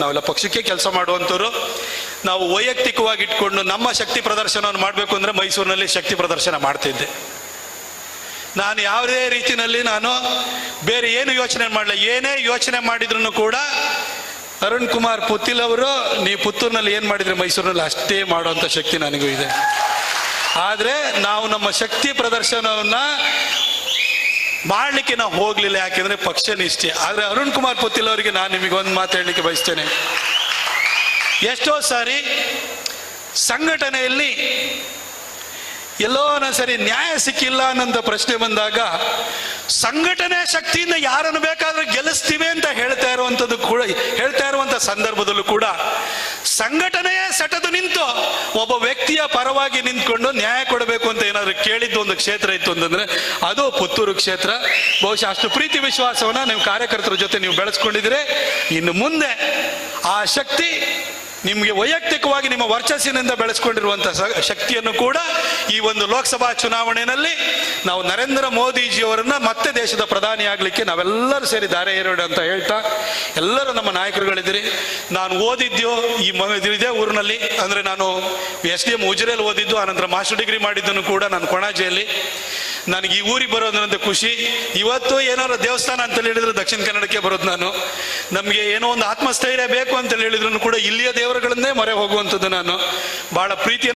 ನಾವೆಲ್ಲ ಪಕ್ಷಕ್ಕೆ ಕೆಲಸ ಮಾಡುವಂಥವ್ರು, ನಾವು ವೈಯಕ್ತಿಕವಾಗಿ ಇಟ್ಕೊಂಡು ನಮ್ಮ ಶಕ್ತಿ ಪ್ರದರ್ಶನವನ್ನು ಮಾಡಬೇಕು ಅಂದರೆ ಮೈಸೂರಿನಲ್ಲಿ ಶಕ್ತಿ ಪ್ರದರ್ಶನ ಮಾಡ್ತಿದ್ದೆ. ನಾನು ಯಾವುದೇ ರೀತಿಯಲ್ಲಿ ನಾನು ಬೇರೆ ಏನು ಯೋಚನೆ ಮಾಡಲಿ ಏನೇ ಯೋಚನೆ ಮಾಡಿದ್ರು ಕೂಡ ಅರುಣ್ ಕುಮಾರ್ ಪುತ್ತಿಲ್ ಅವರು, ನೀ ಪುತ್ತೂರಿನಲ್ಲಿ ಏನು ಮಾಡಿದ್ರೆ ಮೈಸೂರಿನಲ್ಲಿ ಅಷ್ಟೇ ಮಾಡುವಂಥ ಶಕ್ತಿ ನನಗೂ ಇದೆ. ಆದರೆ ನಾವು ನಮ್ಮ ಶಕ್ತಿ ಪ್ರದರ್ಶನವನ್ನ ಮಾಡಲಿಕ್ಕೆ ನಾವು ಹೋಗಲಿಲ್ಲ, ಯಾಕೆಂದ್ರೆ ಪಕ್ಷ ನಿಷ್ಠೆ. ಆದರೆ ಅರುಣ್ ಕುಮಾರ್ ಪುತ್ತಿಲ್ ಅವರಿಗೆ ನಾನು ನಿಮಗೆ ಒಂದು ಮಾತು ಹೇಳಲಿಕ್ಕೆ ಬಯಸ್ತೇನೆ. ಎಷ್ಟೋ ಸಾರಿ ಸಂಘಟನೆಯಲ್ಲಿ ಎಲ್ಲೋ ಸರಿ ನ್ಯಾಯ ಸಿಕ್ಕಿಲ್ಲ ಅನ್ನೋಂಥ ಪ್ರಶ್ನೆ ಬಂದಾಗ, ಸಂಘಟನೆ ಶಕ್ತಿಯಿಂದ ಯಾರನ್ನು ಬೇಕಾದ್ರೂ ಗೆಲ್ಲಿಸ್ತೀವಿ ಅಂತ ಹೇಳ್ತಾ ಇರುವಂಥದ್ದು ಕೂಡ, ಹೇಳ್ತಾ ಇರುವಂಥ ಸಂದರ್ಭದಲ್ಲೂ ಕೂಡ ಸಂಘಟನೆಯೇ ಸೆಟದು ನಿಂತು ಒಬ್ಬ ವ್ಯಕ್ತಿಯ ಪರವಾಗಿ ನಿಂತ್ಕೊಂಡು ನ್ಯಾಯ ಕೊಡಬೇಕು ಅಂತ ಏನಾದ್ರು ಕೇಳಿದ್ದು ಒಂದು ಕ್ಷೇತ್ರ ಇತ್ತು ಅಂತಂದ್ರೆ ಅದು ಪುತ್ತೂರು ಕ್ಷೇತ್ರ. ಬಹುಶಃ ಅಷ್ಟು ಪ್ರೀತಿ ವಿಶ್ವಾಸವನ್ನ ನೀವು ಕಾರ್ಯಕರ್ತರ ಜೊತೆ ನೀವು ಬೆಳೆಸ್ಕೊಂಡಿದ್ರೆ ಇನ್ನು ಮುಂದೆ ಆ ಶಕ್ತಿ ನಿಮಗೆ ವೈಯಕ್ತಿಕವಾಗಿ ನಿಮ್ಮ ವರ್ಚಸ್ಸಿನಿಂದ ಬೆಳೆಸ್ಕೊಂಡಿರುವಂಥ ಸ- ಶಕ್ತಿಯನ್ನು ಕೂಡ ಈ ಒಂದು ಲೋಕಸಭಾ ಚುನಾವಣೆಯಲ್ಲಿ ನಾವು ನರೇಂದ್ರ ಮೋದಿಜಿಯವರನ್ನ ಮತ್ತೆ ದೇಶದ ಪ್ರಧಾನಿ ಆಗಲಿಕ್ಕೆ ನಾವೆಲ್ಲರೂ ಸೇರಿ ದಾರೆ ಏರೋಣ ಅಂತ ಹೇಳ್ತಾ ಎಲ್ಲರೂ ನಮ್ಮ ನಾಯಕರುಗಳಿದ್ದೀರಿ. ನಾನು ಓದಿದ್ಯೋ ಈ ಇದೇ ಊರಿನಲ್ಲಿ, ಅಂದರೆ ನಾನು ಎಸ್ ಡಿ ಎಂ ಉಜಿರೆಯಲ್ಲಿ ಓದಿದ್ದು, ಆನಂತರ ಮಾಸ್ಟರ್ ಡಿಗ್ರಿ ಮಾಡಿದ್ದನ್ನು ಕೂಡ ನಾನು ಕೊಣಾಜೆಯಲ್ಲಿ. ನನಗೆ ಈ ಊರಿಗೆ ಬರೋದ್ರಿಂದ ಖುಷಿ. ಇವತ್ತು ಏನಾರು ದೇವಸ್ಥಾನ ಅಂತ ಹೇಳಿದ್ರೆ ದಕ್ಷಿಣ ಕನ್ನಡಕ್ಕೆ ಬರೋದು ನಾನು. ನಮಗೆ ಏನೋ ಒಂದು ಆತ್ಮಸ್ಥೈರ್ಯ ಬೇಕು ಅಂತ ಹೇಳಿದ್ರು ಕೂಡ ಇಲ್ಲಿಯ ದೇವರುಗಳನ್ನೇ ಮೊರೆ ಹೋಗುವಂಥದ್ದು ನಾನು. ಬಹಳ ಪ್ರೀತಿ